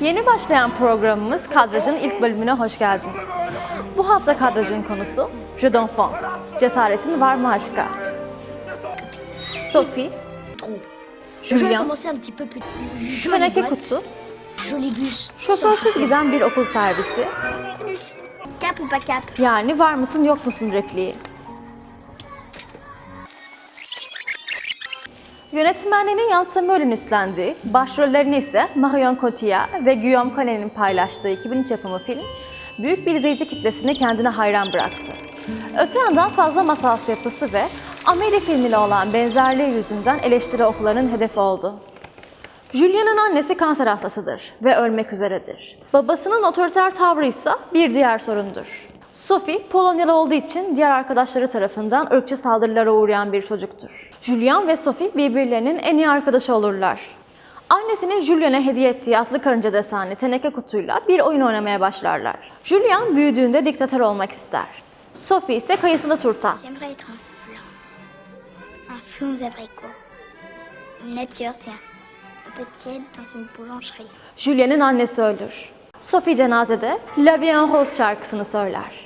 Yeni başlayan programımız Kadraj'ın ilk bölümüne hoş geldiniz. Bu hafta Kadraj'ın konusu Je d'enfant, cesaretin var mı aşka? Sophie, Julien, teneke kutu, şoförsüz giden bir okul servisi, yani var mısın yok musun repliği. Yönetmenliğini Yann Samuel'in üstlendiği, başrollerini ise Marion Cotillard ve Guillaume Canet'in paylaştığı 2003 yapımı film, büyük bir izleyici kitlesini kendine hayran bıraktı. Öte yandan fazla masalsı yapısı ve Amelie filmiyle olan benzerliği yüzünden eleştiri okularının hedefi oldu. Julia'nın annesi kanser hastasıdır ve ölmek üzeredir. Babasının otoriter tavrı ise bir diğer sorundur. Sophie, Polonyalı olduğu için diğer arkadaşları tarafından ırkçı saldırılara uğrayan bir çocuktur. Julian ve Sophie birbirlerinin en iyi arkadaşı olurlar. Annesinin Julian'a hediye ettiği atlı karınca desenli teneke kutuyla bir oyun oynamaya başlarlar. Julian büyüdüğünde diktatör olmak ister. Sophie ise kayısılı turta. Julia'nın annesi ölür. Sophie cenazede La Vie en Rose şarkısını söyler.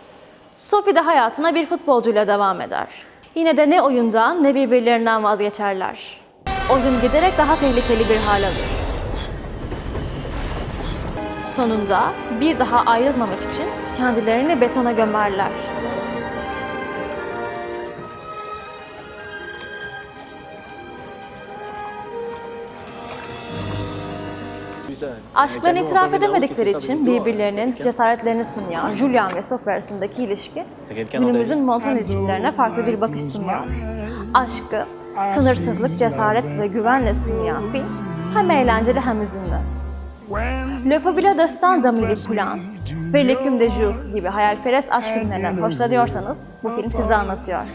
Sophie de hayatına bir futbolcuyla devam eder. Yine de ne oyundan ne birbirlerinden vazgeçerler. Oyun giderek daha tehlikeli bir hal alır. Sonunda bir daha ayrılmamak için kendilerini betona gömerler. Aşklarını itiraf edemedikleri için birbirlerinin cesaretlerini sınayan Julian ve Sophie arasındaki ilişki günümüzün montan ilişkilerine farklı bir bakış sunuyor. Aşkı, sınırsızlık, cesaret ve güvenle sınayan film hem eğlenceli hem hüzünlü. Le Fabula Destin d'Amélie Poulain ve L'écume de Jour gibi hayalperest aşk filmlerinden hoşlanıyorsanız bu film size anlatıyor.